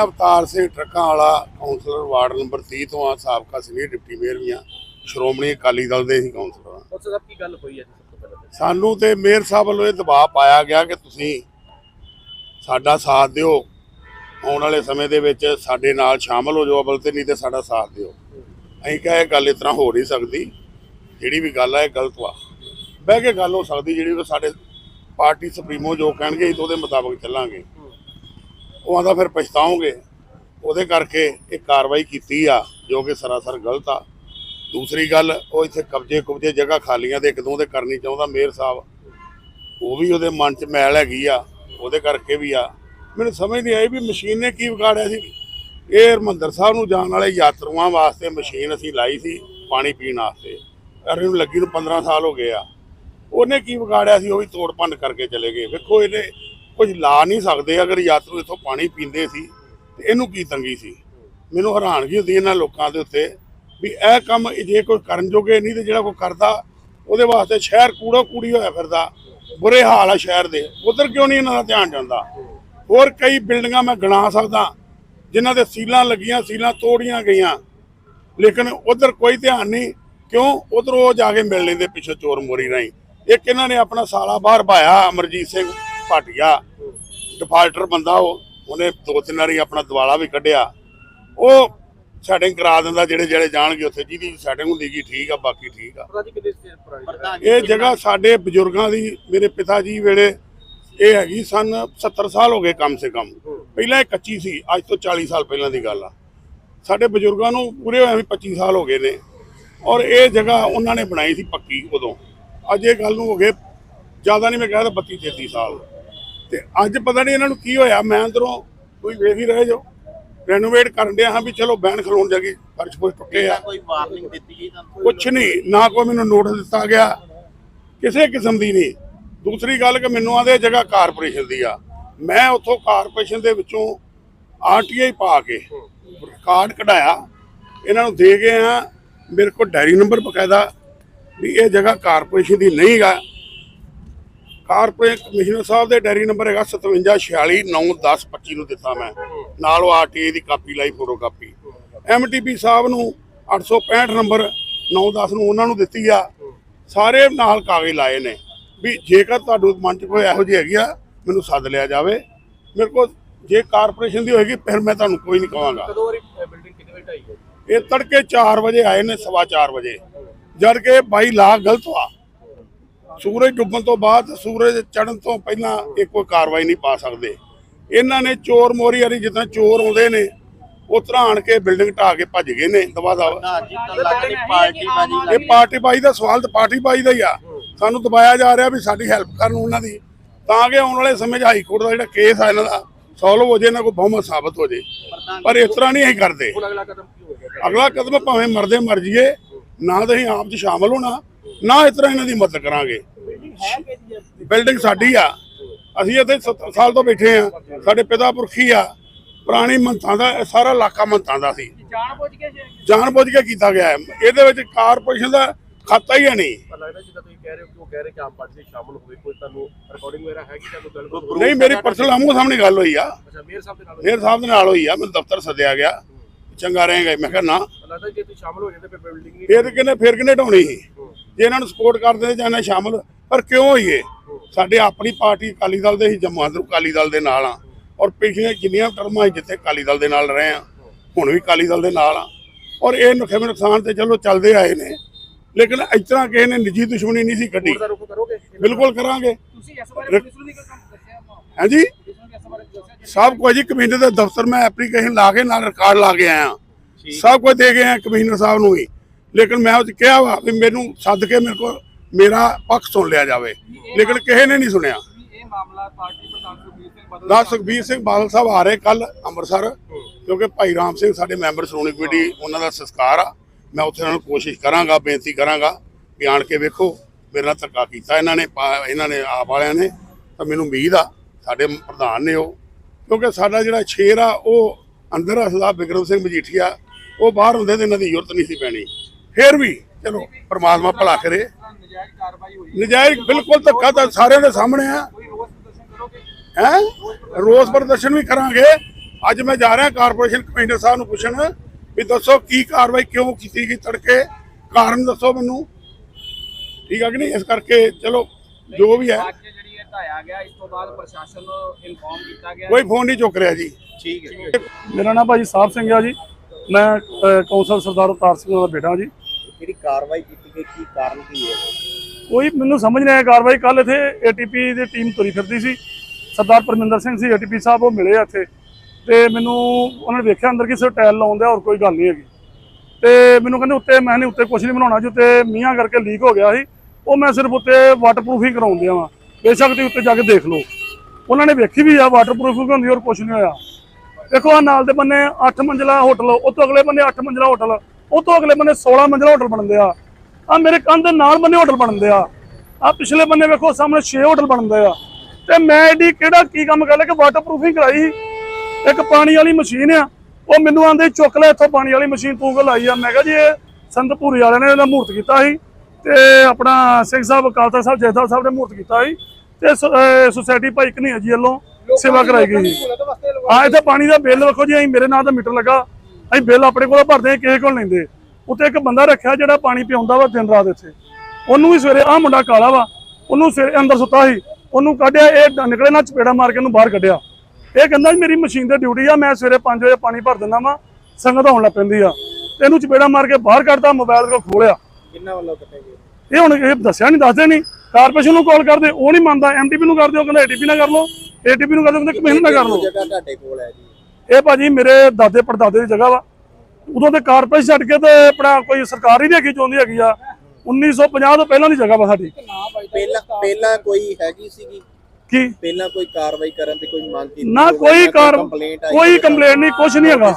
ਅਵਤਾਰ ਸਿੰਘ ਟਰੱਕਾਂ ਵਾਲਾ councillor ward number 30 ਤੋਂ ਆ ਸਾਬਕਾ ਸੀਨੀਅਰ ਡਿਪਟੀ ਮੇਅਰ ਵੀ ਆ। ਸ਼੍ਰੋਮਣੀ ਅਕਾਲੀ ਦਲ ਦੇ ਹੀ ਕਾਉਂਸਲਰ ਆ। ਸਾਹਿਬ ਕੀ ਗੱਲ ਹੋਈ ਹੈ ਸਭ? ਸਾਨੂੰ ਤੇ ਮੇਅਰ ਸਾਹਿਬ ਵੱਲੋਂ ਇਹ ਦਬਾਅ ਪਾਇਆ ਗਿਆ ਕਿ ਤੁਸੀਂ ਸਾਡਾ ਸਾਥ ਦਿਓ। ਆਉਣ ਵਾਲੇ ਸਮੇਂ ਦੇ ਵਿੱਚ ਸਾਡੇ ਨਾਲ ਸ਼ਾਮਲ ਹੋ ਜਾਓ ਅਵਲ ਤੇ ਨਹੀਂ ਤੇ ਸਾਡਾ ਸਾਥ ਦਿਓ। ਅਸੀਂ ਕਿਹਾ ਇਹ ਗੱਲ ਇਸ ਤਰ੍ਹਾਂ ਹੋ ਨਹੀਂ ਸਕਦੀ। ਜਿਹੜੀ ਵੀ ਗੱਲ ਹੈ ਇਹ ਗਲਤ ਵਾ। ਬਹਿ ਕੇ ਗੱਲ ਹੋ ਸਕਦੀ ਜਿਹੜੀ ਸਾਡੇ ਪਾਰਟੀ ਸੁਪਰੀਮੋ ਜੋ ਕਹਿਣਗੇ ਉਹਦੇ ਮੁਤਾਬਕ ਚੱਲਾਂਗੇ। ਉਹ ਆਂਦਾ ਫਿਰ ਪਛਤਾਓਗੇ ਉਹਦੇ ਕਰਕੇ ਇਹ ਕਾਰਵਾਈ ਕੀਤੀ ਆ, ਜੋ ਕਿ ਸਰਾਸਰ ਗਲਤ ਆ। ਦੂਸਰੀ ਗੱਲ, ਉਹ ਇੱਥੇ ਕਬਜ਼ੇ ਕੁਬਜ਼ੇ ਜਗ੍ਹਾ ਖਾਲੀਆਂ ਦੇ ਇੱਕ ਦੋ ਦੇ ਕਰਨੀ ਚਾਹੁੰਦਾ ਮੇਅਰ ਸਾਹਿਬ। ਉਹ ਵੀ ਉਹਦੇ ਮਨ 'ਚ ਮੈਲ ਹੈਗੀ ਆ, ਉਹਦੇ ਕਰਕੇ ਵੀ ਆ। ਮੈਨੂੰ ਸਮਝ ਨਹੀਂ ਆਈ ਵੀ ਮਸ਼ੀਨ ਨੇ ਕੀ ਵਿਗਾੜਿਆ ਸੀ। ਇਹ ਹਰਮੰਦਰ ਸਾਹਿਬ ਨੂੰ ਜਾਣ ਵਾਲੇ ਯਾਤਰੂਆਂ ਵਾਸਤੇ ਮਸ਼ੀਨ ਅਸੀਂ ਲਾਈ ਸੀ ਪਾਣੀ ਪੀਣ ਵਾਸਤੇ। ਪਰ ਇਹਨੂੰ ਲੱਗੀ ਨੂੰ 15 ਸਾਲ ਹੋ ਗਏ ਆ। ਉਹਨੇ ਕੀ ਵਿਗਾੜਿਆ ਸੀ, ਉਹ ਵੀ ਤੋੜ ਭੰਨ ਕਰਕੇ ਚਲੇ ਗਏ। ਵੇਖੋ ਇਹਨੇ ਕੁਝ ਲਾ ਨਹੀਂ ਸਕਦੇ, ਅਗਰ ਯਾਤਰੂ ਇੱਥੋਂ ਪਾਣੀ ਪੀਂਦੇ ਸੀ, ਤੇ ਇਹਨੂੰ ਕੀ ਤੰਗੀ ਸੀ? ਮੈਨੂੰ ਹੈਰਾਨਗੀ ਹੁੰਦੀ ਇਹਨਾਂ ਲੋਕਾਂ ਦੇ ਉੱਤੇ ਵੀ ਇਹ ਕੰਮ ਜੇ ਕੋਈ ਕਰਨ ਜੋਗੇ ਨਹੀਂ ਤੇ ਜਿਹੜਾ ਕੋਈ ਕਰਦਾ, ਉਹਦੇ ਵਾਸਤੇ ਸ਼ਹਿਰ ਕੂੜਾ ਕੂੜੀ ਹੋਇਆ ਫਿਰਦਾ। ਬੁਰੇ ਹਾਲ ਆ ਸ਼ਹਿਰ ਦੇ। ਉਧਰ ਕਿਉਂ ਨਹੀਂ ਇਹਨਾਂ ਦਾ ਧਿਆਨ ਜਾਂਦਾ? ਹੋਰ ਕਈ ਬਿਲਡਿੰਗਾਂ ਮੈਂ ਗਿਣਾ ਸਕਦਾ, ਜਿਨ੍ਹਾਂ ਦੇ ਸੀਲਾਂ ਲੱਗੀਆਂ, ਸੀਲਾਂ ਤੋੜੀਆਂ ਗਈਆਂ। ਲੇਕਿਨ ਉਧਰ ਕੋਈ ਧਿਆਨ ਨਹੀਂ, ਕਿਉਂ ਉਧਰ ਉਹ ਜਾ ਕੇ ਮਿਲ ਲੈਂਦੇ ਪਿੱਛੇ ਚੋਰ ਮੋਰੀ ਰਾਈ ਇੱਕ ਇਹਨਾਂ ਨੇ ਆਪਣਾ ਸਾਲਾ ਬਾਹਰ ਭਾਇਆ, ਅਮਰਜੀਤ ਸਿੰਘ। ਭਾਟੀਆ ਡਿਫਾਲਟਰ ਬੰਦਾ ਉਹ ਉਹਨੇ ਦੋ ਤਿੰਨ ਵਾਰੀ ਆਪਣਾ ਦਿਵਾਲਾ ਵੀ ਕੱਢਿਆ। ਉਹ ਸੈਟਿੰਗ ਕਰਾ ਦਿੰਦਾ ਜਿਹੜੇ ਜਿਹੜੇ ਜਾਣਗੇ ਉੱਥੇ ਜਿਹਦੀ ਸੈਟਿੰਗ ਹੁੰਦੀ ਕੀ ਠੀਕ ਆ ਬਾਕੀ ਠੀਕ ਆ। ਇਹ ਜਗ੍ਹਾ ਸਾਡੇ ਬਜ਼ੁਰਗਾਂ ਦੀ ਮੇਰੇ ਪਿਤਾ ਜੀ ਵੇਲੇ ਇਹ ਹੈਗੀ ਸਨ 70 ਸਾਲ ਹੋ ਗਏ ਕਮ ਸੇ ਕਮ। ਪਹਿਲਾਂ ਇਹ ਕੱਚੀ ਸੀ ਅੱਜ ਤੋਂ 40 ਸਾਲ ਪਹਿਲਾਂ ਦੀ ਗੱਲ ਆ। ਸਾਡੇ ਬਜ਼ੁਰਗਾਂ ਨੂੰ ਪੂਰੇ ਹੋਏ ਵੀ 25 ਸਾਲ ਹੋ ਗਏ ਨੇ। ਔਰ ਇਹ ਜਗ੍ਹਾ ਉਹਨਾਂ ਨੇ ਬਣਾਈ ਸੀ ਪੱਕੀ ਉਦੋਂ। ਅੱਜ ਇਹ ਗੱਲ ਨੂੰ ਹੋ ਗਏ ਜ਼ਿਆਦਾ ਨਹੀਂ ਮੈਂ ਕਹਿੰਦਾ 32 33 ਸਾਲ। ਤੇ ਅੱਜ ਪਤਾ ਨਹੀਂ ਇਹਨਾਂ ਨੂੰ ਕੀ ਹੋਇਆ ਮੈਂ ਅੰਦਰੋਂ ਕੋਈ ਵੇਖ ਹੀ ਰਹੇ ਜੋ। ਰੈਨੋਵੇਟ ਕਰਨ ਡਿਆ ਹਾਂ ਵੀ ਚਲੋ ਬੈਨ ਖਲੋਣ ਜਗੀ ਫਰਸ਼ ਫੁਰਸ਼ ਟੁੱਟੇ ਆ। ਕੋਈ ਵਾਰਨਿੰਗ ਦਿੱਤੀ ਗਈ ਤੁਹਾਨੂੰ? ਕੁਛ ਨਹੀਂ ਨਾ ਕੋਈ ਮੈਨੂੰ ਨੋਟਿਸ ਦਿੱਤਾ ਗਿਆ ਕਿਸੇ ਕਿਸਮ ਦੀ ਨਹੀਂ। ਦੂਸਰੀ ਗੱਲ ਕਿ ਮੈਨੂੰ ਆਦੇ ਜਗ੍ਹਾ ਕਾਰਪੋਰੇਸ਼ਨ ਦੀ ਆ। ਮੈਂ ਉੱਥੋਂ ਕਾਰਪੋਰੇਸ਼ਨ ਦੇ ਵਿੱਚੋਂ ਆਰਟੀਆਈ ਪਾ ਕੇ ਕਾਰਡ ਕਢਾਇਆ। ਇਹਨਾਂ ਨੂੰ ਦੇ ਗਏ ਆ ਮੇਰੇ ਕੋਲ ਡਾਇਰੀ ਨੰਬਰ ਬਕਾਇਦਾ ਵੀ ਇਹ ਜਗ੍ਹਾ ਕਾਰਪੋਰੇਸ਼ਨ ਦੀ ਨਹੀਂ ਗਾ। ਕਾਰਪੋਰੇਟ ਕਮਿਸ਼ਨਰ ਸਾਹਿਬ ਦੇ ਡਾਇਰੀ ਨੰਬਰ ਹੈਗਾ 574691091025 ਨੂੰ ਦਿੱਤਾ ਮੈਂ। ਨਾਲ ਉਹ ਆਰਟੀਆਈ ਦੀ ਕਾਪੀ ਲਾਈ ਫੋਟੋ ਕਾਪੀ ਐਮਟੀਪੀ ਸਾਹਿਬ ਨੂੰ 865 ਨੰਬਰ 910 ਨੂੰ ਉਹਨਾਂ ਨੂੰ ਦਿੱਤੀ ਆ। ਸਾਰੇ ਨਾਲ ਕਾਗਜ਼ ਲਾਏ ਨੇ ਵੀ ਜੇਕਰ ਤੁਹਾਡੇ ਮਨ 'ਚ ਕੋਈ ਇਹੋ ਜਿਹੀ ਹੈਗੀ ਆ ਮੈਨੂੰ ਸੱਦ ਲਿਆ ਜਾਵੇ। ਮੇਰੇ ਕੋਲ ਜੇ ਕਾਰਪੋਰੇਸ਼ਨ ਦੀ ਹੋਏਗੀ ਫਿਰ ਮੈਂ ਤੁਹਾਨੂੰ ਕੋਈ ਨਹੀਂ ਕਹਾਂਗਾ। ਕਦੋਂ ਵਾਰੀ ਬਿਲਡਿੰਗ ਕਿੰਨੇ ਵਜੇ ਢਾਈ ਹੈ? ਇਹ ਤੜਕੇ 4 ਵਜੇ ਆਏ ਨੇ ਸਵਾ 4 ਵਜੇ। ਜਦ ਕਿ ਬਾਈ ਲਾ ਗਲਤ ਵਾ ਸੂਰਜ ਡੁੱਬਣ ਤੋਂ ਬਾਅਦ ਸੂਰਜ ਚੜ੍ਹਨ ਤੋਂ ਪਹਿਲਾਂ ਇਹ ਕੋਈ ਕਾਰਵਾਈ ਨਹੀਂ ਪਾ ਸਕਦੇ। ਇਹਨਾਂ ਨੇ ਚੋਰ ਮੋਰੀ ਵਾਲੀ ਜਿੱਦਾਂ ਚੋਰ ਆਉਂਦੇ ਨੇ ਉਸ ਤਰ੍ਹਾਂ ਆਣ ਕੇ ਬਿਲਡਿੰਗ ਢਾਹ ਕੇ ਭੱਜ ਗਏ ਨੇ ਦਵਾ ਦਵਾ ਇਹ ਪਾਰਟੀ ਬਾਈ ਦਾ ਸਵਾਲ ਤਾਂ ਪਾਰਟੀ ਬਾਈ ਦਾ ਹੀ ਆ। ਸਾਨੂੰ ਦਬਾਇਆ ਜਾ ਰਿਹਾ ਵੀ ਸਾਡੀ ਹੈਲਪ ਕਰਨ ਉਹਨਾਂ ਦੀ। ਤਾਂ ਕਿ ਆਉਣ ਵਾਲੇ ਸਮੇਂ 'ਚ ਹਾਈ ਕੋਰਟ ਦਾ ਜਿਹੜਾ ਕੇਸ ਆ ਇਹਨਾਂ ਦਾ ਸੋਲਵ ਹੋ ਜੇ ਇਹਨਾਂ ਕੋਲ ਬਹੁਮਤ ਸਾਬਤ ਹੋ ਜੇ। ਪਰ ਇਸ ਤਰ੍ਹਾਂ ਨਹੀਂ ਅਸੀਂ ਕਰਦੇ। ਅਗਲਾ ਕਦਮ ਕੀ ਹੋਵੇਗਾ ਅਗਲਾ ਕਦਮ ਭਾਵੇਂ ਮਰਦੇ ਮਰ ਜੀਏ ਨਾ ਤਾਂ ਅਸੀਂ ਆਪ 'ਚ ਸ਼ਾਮਲ ਹੋਣਾ। ਨਾ ਇਸ ਤਰ੍ਹਾਂ ਇਹਨਾਂ ਦੀ ਮਦਦ ਕਰਾਂਗੇ। ਬਿਲਡਿੰਗ ਸਾਡੀ ਆ। ਅਸੀਂ ਇੱਥੇ 70 ਸਾਲ ਤੋਂ ਬੈਠੇ ਆ ਸਾਡੇ ਪਿਤਾ ਪੁਰਖੀ ਆ। ਪੁਰਾਣੀ ਮੰਤਾਂ ਦਾ ਇਹ ਸਾਰਾ ਇਲਾਕਾ ਮੰਤਾਂ ਦਾ ਸੀ। ਜਾਣ ਬੁੱਝ ਕੇ ਕੇ ਕੀਤਾ ਗਿਆ ਹੈ? ਇਹਦੇ ਵਿੱਚ ਕਾਰਪੋਰੇਸ਼ਨ ਦਾ ਖਾਤਾ ਹੀ ਹੈ ਨਹੀਂ। ਪਰ ਲੱਗਦਾ ਜਿੱਦਾਂ ਤੁਸੀਂ ਕਹਿ ਰਹੇ ਹੋ ਕਿ ਉਹ ਕਹਿ ਰਹੇ ਕਿ ਆਮ ਪਾਰਟੀ ਦੇ ਸ਼ਾਮਲ ਹੋਵੇ ਕੋਈ ਤੁਹਾਨੂੰ ਰਿਕਾਰਡਿੰਗ ਵਗੈਰਾ ਹੈਗੀ ਤੁਹਾਨੂੰ ਗੱਲ ਕੋਈ ਨਹੀਂ ਮੇਰੀ ਪਰਸਨਲ ਆਮੋ ਸਾਹਮਣੇ ਗੱਲ ਹੋਈ ਆ। ਅੱਛਾ ਮੇਅਰ ਸਾਹਿਬ ਦੇ ਨਾਲ ਮੇਰ ਸਾਹਿਬ ਦੇ ਨਾਲ ਹੋਈ ਆ। ਮੈਨੂੰ ਦਫ਼ਤਰ ਸੱਦਿਆ ਗਿਆ। ਚੰਗਾ ਰਹੇਗਾ ਮੈਂ ਕਿਹਾ ਨਾ। ਲੱਗਦਾ ਜੇ ਤੁਸੀਂ ਸ਼ਾਮਲ ਹੋ ਜਾਂਦੇ ਫਿਰ ਬਿਲਡਿੰਗ ਨਹੀਂ ਫਿਰ ਕਿਨੇ ਫਿਰ ਕਿਨੇ ਢਾਉਣੀ ਸੀ? ਜੇ ਇਹਨਾਂ ਨੂੰ ਸਪੋਰਟ ਕਰਦੇ ਜਾਂ ਇਹਨਾਂ ਸ਼ਾਮਲ। ਪਰ ਕਿਉਂ ਹੋਈਏ? ਸਾਡੇ ਆਪਣੀ ਪਾਰਟੀ ਅਕਾਲੀ ਦਲ ਦੇ ਹੀ ਜਮਾਤ ਨੂੰ ਅਕਾਲੀ ਦਲ ਦੇ ਨਾਲ ਆ। ਔਰ ਪਿਛਲੀਆਂ ਜਿੰਨੀਆਂ ਟਰਮਾਂ ਸੀ ਜਿੱਥੇ ਅਕਾਲੀ ਦਲ ਦੇ ਨਾਲ ਰਹੇ ਆ ਹੁਣ ਵੀ ਅਕਾਲੀ ਦਲ ਦੇ ਨਾਲ ਆ। ਔਰ ਇਹ ਨੁਕਸਾਨ ਨੁਕਸਾਨ ਤੇ ਚਲੋ ਚੱਲਦੇ ਆਏ ਨੇ। ਲੇਕਿਨ ਇਸ ਤਰ੍ਹਾਂ ਕਿਸੇ ਨੇ ਨਿੱਜੀ ਦੁਸ਼ਮਣੀ ਨਹੀਂ ਸੀ ਕੱਢੀ। ਬਿਲਕੁਲ ਕਰਾਂਗੇ। ਤੁਸੀਂ ਇਸ ਬਾਰੇ ਪੁਲਿਸ ਨੂੰ ਵੀ ਕੋਈ ਕੰਮ ਦੱਸਿਆ ਹਾਂਜੀ ਸਭ ਕੁਝ ਜੀ ਕਮਿਸ਼ਨਰ ਦੇ ਦਫ਼ਤਰ ਮੈਂ ਐਪਲੀਕੇਸ਼ਨ ਲਾ ਕੇ ਨਾਲ ਰਿਕਾਰਡ ਲਾ ਕੇ ਆਇਆ। ਸਭ ਕੁਝ ਦੇ ਗਏ ਆ ਕਮਿਸ਼ਨਰ ਸਾਹਿਬ ਨੂੰ ਵੀ। ਲੇਕਿਨ ਮੈਂ ਉਹ 'ਚ ਕਿਹਾ ਵਾ ਵੀ ਮੈਨੂੰ ਸੱਦ ਕੇ ਮੇਰੇ ਕੋਲ ਮੇਰਾ ਪੱਖ ਸੁਣ ਲਿਆ ਜਾਵੇ। ਲੇਕਿਨ ਕਿਸੇ ਨੇ ਨਹੀਂ ਸੁਣਿਆ। ਇਹ ਮਾਮਲਾ ਪਾਰਟੀ ਪ੍ਰਧਾਨ ਸੁਖਬੀਰ ਸਿੰਘ ਬਾਦਲ ਦਾ ਸੁਖਬੀਰ ਸਿੰਘ ਬਾਦਲ ਸਾਹਿਬ ਆ ਰਹੇ ਕੱਲ ਅੰਮ੍ਰਿਤਸਰ, ਕਿਉਂਕਿ ਭਾਈ ਰਾਮ ਸਿੰਘ ਸਾਡੇ ਮੈਂਬਰ ਸ਼੍ਰੋਮਣੀ ਕਮੇਟੀ ਉਹਨਾਂ ਦਾ ਸੰਸਕਾਰ ਆ। ਮੈਂ ਉੱਥੇ ਉਹਨਾਂ ਨੂੰ ਕੋਸ਼ਿਸ਼ ਕਰਾਂਗਾ, ਬੇਨਤੀ ਕਰਾਂਗਾ ਵੀ ਆਣ ਕੇ ਵੇਖੋ, ਮੇਰੇ ਨਾਲ ਧੱਕਾ ਕੀਤਾ ਇਹਨਾਂ ਨੇ ਇਹਨਾਂ ਨੇ, ਆਪ ਵਾਲਿਆਂ ਨੇ। ਤਾਂ ਮੈਨੂੰ ਉਮੀਦ ਆ, ਸਾਡੇ ਪ੍ਰਧਾਨ ਨੇ ਉਹ। ਕਿਉਂਕਿ ਸਾਡਾ ਜਿਹੜਾ ਸ਼ੇਰ ਆ, ਉਹ ਅੰਦਰ ਅਸਲਾ ਬਿਕਰਮ ਸਿੰਘ ਮਜੀਠੀਆ, ਉਹ ਬਾਹਰ ਹੁੰਦੇ ਤੇ ਇਹਨਾਂ ਦੀ ਜ਼ਰੂਰਤ ਨਹੀਂ ਸੀ ਪੈਣੀ। ਫੇਰ ਵੀ ਚਲੋ ਪ੍ਰਮਾਤਮਾ ਭਲਾ ਕਰੇ। ਨਜਾਇਜ਼ ਕਾਰਵਾਈ ਹੋਈ ਨਜਾਇਜ਼ ਬਿਲਕੁਲ ਧੱਕਾ ਤਾਂ ਸਾਰਿਆਂ ਦੇ ਸਾਹਮਣੇ ਆ। ਕੋਈ ਰੋਸ ਪ੍ਰਦਰਸ਼ਨ ਕਰੋਗੇ ਹੈ? ਰੋਸ ਪ੍ਰਦਰਸ਼ਨ ਵੀ ਕਰਾਂਗੇ। ਅੱਜ ਮੈਂ ਜਾ ਰਿਹਾ ਕਾਰਪੋਰੇਸ਼ਨ ਕਮਿਸ਼ਨਰ ਸਾਹਿਬ ਨੂੰ ਪੁੱਛਣ ਵੀ ਦੱਸੋ ਕੀ ਕਾਰਵਾਈ ਕਿਉਂ ਕੀਤੀ ਗਈ ਤੜਕੇ? ਕਾਰਨ ਦੱਸੋ ਮੈਨੂੰ। ਠੀਕ ਹੈ ਕਿ ਨਹੀਂ? ਇਸ ਕਰਕੇ ਚਲੋ ਜੋ ਵੀ ਹੈ। ਅੱਜ ਜਿਹੜੀ ਇਹ ਢਾਇਆ ਗਿਆ ਇਸ ਤੋਂ ਬਾਅਦ ਪ੍ਰਸ਼ਾਸਨ ਨੂੰ ਇਨਫੋਰਮ ਕੀਤਾ ਗਿਆ। ਕੋਈ ਫੋਨ ਨਹੀਂ ਚੁੱਕ ਰਿਹਾ ਜੀ। ਠੀਕ ਹੈ ਮੇਰਾ ਨਾਮ ਭਾਜੀ ਸਾਹਿਬ ਸਿੰਘ ਆ ਜੀ। ਮੈਂ ਕੌਂਸਲ ਸਰਦਾਰ ਅਵਤਾਰ ਸਿੰਘ ਦਾ ਬੇਟਾ ਜੀ। ਜਿਹੜੀ ਕਾਰਵਾਈ ਕੀਤੀ ਗਈ ਕੀ ਕਾਰਨ ਕੀ ਹੈ? ਕੋਈ ਮੈਨੂੰ ਸਮਝ ਨਹੀਂ ਆਇਆ ਕਾਰਵਾਈ। ਕੱਲ ਇੱਥੇ ਏਟੀਪੀ ਦੀ ਟੀਮ ਤੁਰੀ ਫਿਰਦੀ ਸੀ। ਸਰਦਾਰ ਪਰਮਿੰਦਰ ਸਿੰਘ ਸੀ ਏਟੀਪੀ ਸਾਹਿਬ ਉਹ ਮਿਲੇ ਇੱਥੇ। ਤੇ ਮੈਨੂੰ ਉਹਨਾਂ ਨੇ ਵੇਖਿਆ ਅੰਦਰ ਕਿਸੇ ਟਾਇਲ ਲਾਉਂਦੇ ਹੋਰ ਕੋਈ ਗੱਲ ਨਹੀਂ ਹੈਗੀ। ਤੇ ਮੈਨੂੰ ਕਹਿੰਦੇ ਉੱਤੇ ਮੈਂ ਨਹੀਂ ਉੱਤੇ ਕੁਝ ਨਹੀਂ ਬਣਾਉਣਾ ਜੀ। ਉੱਤੇ ਮੀਂਹਾਂ ਕਰਕੇ ਲੀਕ ਹੋ ਗਿਆ ਸੀ। ਉਹ ਮੈਂ ਸਿਰਫ ਉੱਤੇ ਵਾਟਰਪ੍ਰੂਫਿੰਗ ਕਰਾਉਂਦੇ ਆ ਬੇਸ਼ੱਕ ਤੁਸੀਂ ਉੱਤੇ ਜਾ ਕੇ ਦੇਖ ਲਓ। ਉਹਨਾਂ ਨੇ ਵੇਖੀ ਵੀ ਆ ਵਾਟਰਪ੍ਰੂਫਿੰਗ ਹੁੰਦੀ ਹੋਰ ਕੁਝ ਨਹੀਂ ਹੋਇਆ। ਦੇਖੋ ਆ ਨਾਲ ਦੇ ਬੰਨੇ 8 ਮੰਜ਼ਲਾ ਹੋਟਲ, ਉਹ ਤੋਂ ਅਗਲੇ ਬੰਨੇ 8 ਮੰਜ਼ਲਾ ਹੋਟਲ, ਉਹ ਤੋਂ ਅਗਲੇ ਬੰਨੇ 16 ਮੰਜ਼ਲਾ ਹੋਟਲ ਬਣਦੇ ਆ। ਆ ਮੇਰੇ ਕੰਧ ਦੇ ਨਾਲ ਬੰਨੇ ਹੋਟਲ ਬਣਦੇ ਆ। ਆ ਪਿਛਲੇ ਬੰਨੇ ਵੇਖੋ, ਸਾਹਮਣੇ 6 ਹੋਟਲ ਬਣਦੇ ਆ। ਤੇ ਮੈਂ ਐਡੀ ਕਿਹੜਾ ਕੀ ਕੰਮ ਕਰ ਲਿਆ ਕਿ ਵਾਟਰਪ੍ਰੂਫਿੰਗ ਕਰਾਈ ਇੱਕ ਪਾਣੀ ਵਾਲੀ ਮਸ਼ੀਨ ਆ। ਉਹ ਮੈਨੂੰ ਆਂਦੇ, ਚੁੱਕ ਲੈ ਇੱਥੋਂ ਪਾਣੀ ਵਾਲੀ ਮਸ਼ੀਨ, ਤੂੰ ਕਿ ਲਾਈ ਆ? ਮੈਂ ਕਿਹਾ ਜੀ, ਇਹ ਸੰਤ ਭੂਰੀ ਵਾਲਿਆਂ ਨੇ ਇਹਦਾ ਮੂਰਤ ਕੀਤਾ ਸੀ। ਤੇ ਆਪਣਾ ਸਿੰਘ ਸਾਹਿਬ, ਅਕਾਲ ਤਖਤ ਸਾਹਿਬ ਜੈਦਾ ਸਾਹਿਬ ਨੇ ਮੂਰਤ ਕੀਤਾ ਸੀ। ਤੇ ਸੁਸਾਇਟੀ ਭਾਈ ਕਨਈਆ ਜੀ ਵੱਲੋਂ ਸੇਵਾ ਕਰਾਈ ਗਈ। ਆ ਇੱਥੇ ਪਾਣੀ ਦਾ ਬਿੱਲ ਵੇਖੋ ਜੀ ਅਸੀਂ ਮੇਰੇ ਨਾਂ ਦਾ ਮੀਟਰ ਲੱਗਾ। ਅਸੀਂ ਬਿੱਲ ਆਪਣੇ ਕੋਲ ਭਰਦੇ ਹਾਂ ਕਿਸੇ ਕੋਲ ਲੈਂਦੇ ਉੱਤੇ ਇੱਕ ਬੰਦਾ ਰੱਖਿਆ ਜਿਹੜਾ ਪਾਣੀ ਪਿਆਉਂਦਾ ਵਾ ਦਿਨ ਰਾਤ ਇੱਥੇ। ਉਹਨੂੰ ਵੀ ਸਵੇਰੇ ਆ ਮੁੰਡਾ ਕਾਲਾ ਵਾ ਉਹਨੂੰ ਸਵੇਰੇ ਅੰਦਰ ਸੁੱਤਾ ਸੀ ਉਹਨੂੰ ਕੱਢਿਆ ਇਹ ਨਿਕਲੇ ਨਾ ਚਪੇੜਾ ਮਾਰ ਕੇ ਉਹਨੂੰ ਬਾਹਰ ਕੱਢਿਆ। ਇਹ ਕਹਿੰਦਾ ਮੇਰੀ ਮਸ਼ੀਨ ਤੇ ਡਿਊਟੀ ਆ ਮੈਂ ਸਵੇਰੇ 5 ਵਜੇ ਪਾਣੀ ਭਰ ਦਿੰਦਾ ਵਾਂ ਸੰਗਤ ਆਉਣ ਲੱਗ ਪੈਂਦੀ ਆ। ਤੇ ਇਹਨੂੰ ਚਪੇੜਾ ਮਾਰ ਕੇ ਬਾਹਰ ਕੱਢਦਾ ਮੋਬਾਈਲ ਕੋ ਖੋਲਿਆ। ਕਿੰਨਾ ਵੱਲੋਂ ਕੱਟੇ ਗਏ ਇਹ ਹੁਣ ਇਹ ਦੱਸਿਆ ਨਹੀਂ ਦੱਸਦੇ ਨਹੀਂ ਕਾਰਪੋਰੇਸ਼ਨ ਨੂੰ ਕਾਲ ਕਰਦੇ ਉਹ ਨਹੀਂ ਮੰਨਦਾ ਐਮਟੀਪੀ ਨੂੰ ਕਰਦੇ ਉਹ ਕਹਿੰਦਾ ਏਟੀਪੀ ਨਾਲ ਕਰ ਲਓ। ਏਟੀਪੀ ਨੂੰ ਕਹਿੰਦਾ ਕਮਿਸ਼ਨ ਨਾਲ ਕਰ ਲਓ। ਜਗ੍ਹਾ ਤੁਹਾਡੇ ਕੋਲ ਹੈ ਜੀ। ਇਹ ਭਾਜੀ ਮੇਰੇ ਦਾਦੇ ਪੜਦਾਦੇ ਦੀ ਜਗ੍ਹਾ ਵਾ। ਉਦੋਂ ਤੇ ਕਾਰਪੋਰੇਸ਼ਨ ਛੱਡ ਕੇ ਤੇ ਆਪਣਾ ਕੋਈ ਸਰਕਾਰ ਨਹੀਂ ਹੈਗੀ ਚਾਹੁੰਦੀ ਹੈਗੀ ਆ। 1950 ਤੋਂ ਪਹਿਲਾਂ ਦੀ ਜਗ੍ਹਾ ਵਾ ਸਾਡੀ। ਪਹਿਲਾਂ ਪਹਿਲਾਂ ਕੋਈ ਹੈਗੀ ਸੀਗੀ? ਕੀ? ਪਹਿਲਾਂ ਕੋਈ ਕਾਰਵਾਈ ਕਰਨ ਦੀ ਕੋਈ ਮੰਗ ਕੀਤੀ ਨਾ ਕੋਈ ਕੋਈ ਕੰਪਲੇਂਟ ਨਹੀਂ ਕੁਝ ਨਹੀਂ ਹੈਗਾ।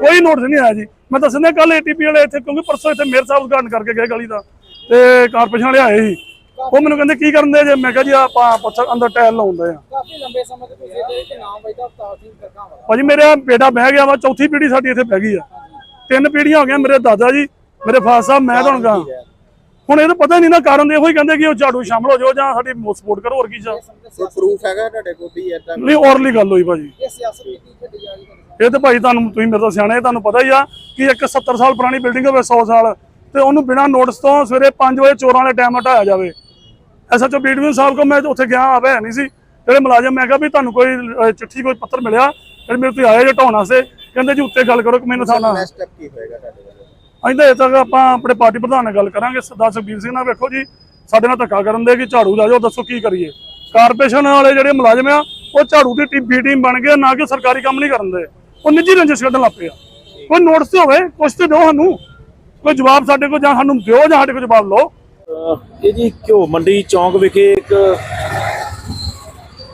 ਕੋਈ ਨੋਟਿਸ ਨਹੀਂ ਆਇਆ ਜੀ। ਮੈਂ ਦੱਸਣਾ ਕੱਲ ਏਟੀਪੀ ਵਾਲੇ ਇੱਥੇ ਕਿਉਂਕਿ ਪਰਸੋਂ ਇੱਥੇ ਮੇਰ ਸਾਹਿਬ ਉਦਘਾਟਨ ਕਰਕੇ ਗਏ ਗਲੀ ਦਾ। ਤੇ ਕਾਰਪੋਰੇਸ਼ਨ ਵਾਲੇ ਆਏ ਸੀ। ਉਹ ਮੈਨੂੰ ਕਹਿੰਦੇ ਕੀ ਕਰਨ ਦੇ ਜੇ? ਮੈਂ ਕਿਹਾ ਜੀ ਆਪਾਂ ਪੱਥਰ ਅੰਦਰ ਟਾਇਲ ਲਾਉਂਦੇ ਆ। ਕਾਫੀ ਲੰਬੇ ਸਮੇਂ ਤੋਂ ਤੁਸੀਂ ਇਹਦੇ ਤੇ ਨਾਮ ਵਜਦਾ ਅਵਤਾਰ ਸਿੰਘ ਕਰਦਾ ਵਾ ਭਾਜੀ ਮੇਰਾ ਬੇਟਾ ਬਹਿ ਗਿਆ ਵਾ ਚੌਥੀ ਪੀੜ੍ਹੀ ਸਾਡੀ ਇੱਥੇ ਬਹਿ ਗਈ ਆ। ਤਿੰਨ ਪੀੜ੍ਹੀਆਂ ਹੋ ਗਈਆਂ ਮੇਰੇ ਦਾਦਾ ਜੀ ਮੇਰੇ ਫਾਦਰ ਸਾਹਿਬ ਮੈਂ ਤੁਹਾਨੂੰ ਕਹਾਂ ਹੁਣ ਇਹਨੂੰ ਪਤਾ ਨਹੀਂ ਨਾ ਕਾਰਨ ਇਹੋ ਹੀ ਕਹਿੰਦੇ ਕਿ ਉਹ ਝਾੜੂ ਸ਼ਾਮਲ ਹੋ ਜਾਓ ਜਾਂ ਸਾਡੀ ਸਪੋਰਟ ਕਰੋ ਹੋਰ ਕੀ ਚਾ ਕੋਈ ਪ੍ਰੂਫ ਹੈਗਾ ਤੁਹਾਡੇ ਕੋਲ ਵੀ ਏਦਾਂ ਨਹੀਂ ਔਰਲੀ ਗੱਲ ਹੋਈ ਭਾਜੀ। ਇਹ ਸਿਆਸਤ ਕੀਤੀ ਛੱਡੀ ਜਾ ਰਹੀ ਹੈ ਇਹ ਤਾਂ ਭਾਈ ਤੁਹਾਨੂੰ ਤੁਸੀਂ ਮੇਰੇ ਤੋਂ ਸਿਆਣੇ ਤੁਹਾਨੂੰ ਪਤਾ ਹੀ ਆ ਕਿ ਇੱਕ 70 ਸਾਲ ਪੁਰਾਣੀ ਬਿਲਡਿੰਗ ਹੋਵੇ 100 ਸਾਲ ਤੇ ਉਹਨੂੰ ਬਿਨਾਂ ਨੋਟਿਸ ਤੋਂ ਸਵੇਰੇ 5 ਵਜੇ ਚੋਰਾਂ ਵਾਲੇ ਟਾਈਮ ਹਟਾਇਆ ਜਾਵੇ। ਐਸਐਚਓ ਬੀਡੀਓ ਸਾਹਿਬ ਕੋ ਮੈਂ ਉੱਥੇ ਗਿਆ ਆਵੇ ਨਹੀਂ ਸੀ। ਜਿਹੜੇ ਮੁਲਾਜ਼ਮ ਮੈਂ ਕਿਹਾ ਵੀ ਤੁਹਾਨੂੰ ਕੋਈ ਚਿੱਠੀ ਕੋਈ ਪੱਤਰ ਮਿਲਿਆ? ਫਿਰ ਮੇਰੇ ਤੋਂ ਆਏ ਜੇ ਢਾਉਣ ਵਾਸਤੇ। ਕਹਿੰਦੇ ਜੀ ਉੱਤੇ ਗੱਲ ਕਰੋ ਕਿ ਮੈਨੂੰ ਸਾਨਾ ਨੈਕਸਟ ਸਟੈਪ ਕੀ ਹੋਏਗਾ ਤੁਹਾਡੇ ਵੱਲੋਂ? ਇਹ ਤੱਕ ਆਪਾਂ ਆਪਣੇ ਪਾਰਟੀ ਪ੍ਰਧਾਨ ਨਾਲ ਗੱਲ ਕਰਾਂਗੇ। ਸਰਦਾਰ ਸੁਖਬੀਰ ਸਿੰਘ ਨਾਲ ਵੇਖੋ ਜੀ ਸਾਡੇ ਨਾਲ ਧੱਕਾ ਕਰਨ ਦੇ ਕਿ ਝਾੜੂ ਲਾ ਜਾਓ ਦੱਸੋ ਕੀ ਕਰੀਏ। ਕਾਰਪੋਰੇਸ਼ਨ ਵਾਲੇ ਜਿਹੜੇ ਮੁਲਾਜ਼ਮ ਆ ਉਹ ਝਾੜੂ ਦੀ ਟੀਮ ਬੀ ਟੀਮ ਬਣ ਗਏ ਨਾ ਕਿ ਸਰਕਾਰੀ ਕੰਮ ਨਹੀਂ ਕਰਨ ਦੇ। ਉਹ ਨਿੱਜੀ ਰੰਜਿਸ਼ ਕੱਢਣ ਲੱਗ ਪਏ ਆ। ਕੋਈ ਨੋਟਿਸ ਹੋਵੇ ਕੁਛ ਤੇ ਦਿਓ ਸਾਨੂੰ। ਕੋਈ ਜਵਾਬ ਸਾਡੇ ਕੋਲ ਜਾਂ ਸਾਨੂੰ ਦਿਓ ਜਾਂ ਸਾਡੇ ਕੋਲ ਜਵਾਬ ਲਓ। ਇਹ ਜੀ ਘਿਓ ਮੰਡੀ ਚੌਂਕ ਵਿਖੇ ਇੱਕ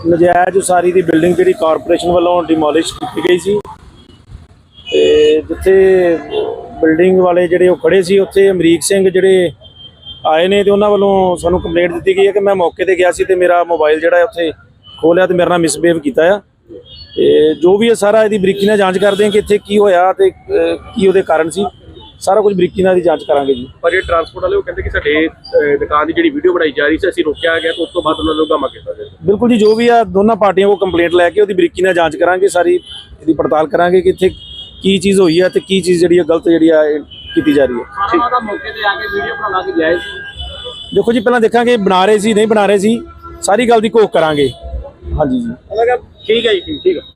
ਨਜਾਇਜ਼ ਉਸਾਰੀ ਦੀ ਬਿਲਡਿੰਗ ਜਿਹੜੀ ਕਾਰਪੋਰੇਸ਼ਨ ਵੱਲੋਂ ਡਿਮੋਲਿਸ਼ ਕੀਤੀ ਗਈ ਸੀ। ਤੇ ਜਿੱਥੇ ਬਿਲਡਿੰਗ ਵਾਲੇ ਜਿਹੜੇ ਉਹ ਖੜੇ ਸੀ, ਉੱਥੇ ਅਮਰੀਕ ਸਿੰਘ ਜਿਹੜੇ ਆਏ ਨੇ ਤੇ ਉਹਨਾਂ ਵੱਲੋਂ ਸਾਨੂੰ ਕੰਪਲੇਂਟ ਦਿੱਤੀ ਗਈ ਹੈ ਕਿ ਮੈਂ ਮੌਕੇ ਤੇ ਗਿਆ ਸੀ ਤੇ ਮੇਰਾ ਮੋਬਾਈਲ ਜਿਹੜਾ ਉੱਥੇ ਖੋਲਿਆ ਤੇ ਮੇਰੇ ਨਾਲ ਮਿਸਬਿਹੇਵ ਕੀਤਾ ਆ। ਤੇ ਜੋ ਵੀ ਇਹ ਸਾਰਾ ਇਹਦੀ ਬਰੀਕੀ ਨਾਲ ਜਾਂਚ ਕਰਦੇ ਹਾਂ ਕਿ ਇੱਥੇ ਕੀ ਹੋਇਆ ਤੇ ਕੀ ਉਹਦੇ ਕਾਰਨ ਸੀ। ਸਾਰਾ ਕੁਝ ਬਰੀਕੀ ਨਾਲ ਦੀ ਜਾਂਚ ਕਰਾਂਗੇ ਜੀ। ਪਰ ਇਹ ਟਰਾਂਸਪੋਰਟ ਵਾਲੇ ਉਹ ਕਹਿੰਦੇ ਕਿ ਸਾਡੇ ਦੁਕਾਨ ਦੀ ਜਿਹੜੀ ਵੀਡੀਓ ਬਣਾਈ ਜਾ ਰਹੀ ਸੀ ਅਸੀਂ ਰੋਕਿਆ ਗਿਆ ਤੇ ਉਸ ਤੋਂ ਬਾਅਦ ਉਹਨਾਂ ਨੂੰ ਗਾਮਾ ਕੀਤਾ ਗਿਆ। ਬਿਲਕੁਲ ਜੀ ਜੋ ਵੀ ਆ ਦੋਨਾਂ ਪਾਰਟੀਆਂ ਕੋਲ ਕੰਪਲੇਂਟ ਲੈ ਕੇ ਉਹਦੀ ਬਰੀਕੀ ਨਾਲ ਜਾਂਚ ਕਰਾਂਗੇ ਸਾਰੀ ਇਹਦੀ ਪੜਤਾਲ ਕਰਾਂਗੇ ਕਿ ਇੱਥੇ ਕੀ ਚੀਜ਼ ਹੋਈ ਹੈ ਤੇ ਕੀ ਚੀਜ਼ ਜਿਹੜੀ ਹੈ ਗਲਤ ਜਿਹੜੀ ਆ ਕੀਤੀ ਜਾ ਰਹੀ ਹੈ ਸਾਰਾ ਦਾ ਮੌਕੇ ਤੇ ਆ ਕੇ ਵੀਡੀਓ ਬਣਾਉਣਾ ਕਿ ਜਾਇਜ਼ ਦੇਖੋ ਜੀ ਪਹਿਲਾਂ ਦੇਖਾਂਗੇ ਬਣਾ ਰਹੇ ਸੀ ਨਹੀਂ ਬਣਾ ਰਹੇ ਸੀ ਸਾਰੀ ਗੱਲ ਦੀ ਘੋਖ ਕਰਾਂਗੇ। ਹਾਂਜੀ ਜੀ। ਠੀਕ ਹੈ ਜੀ ਠੀਕ ਹੈ।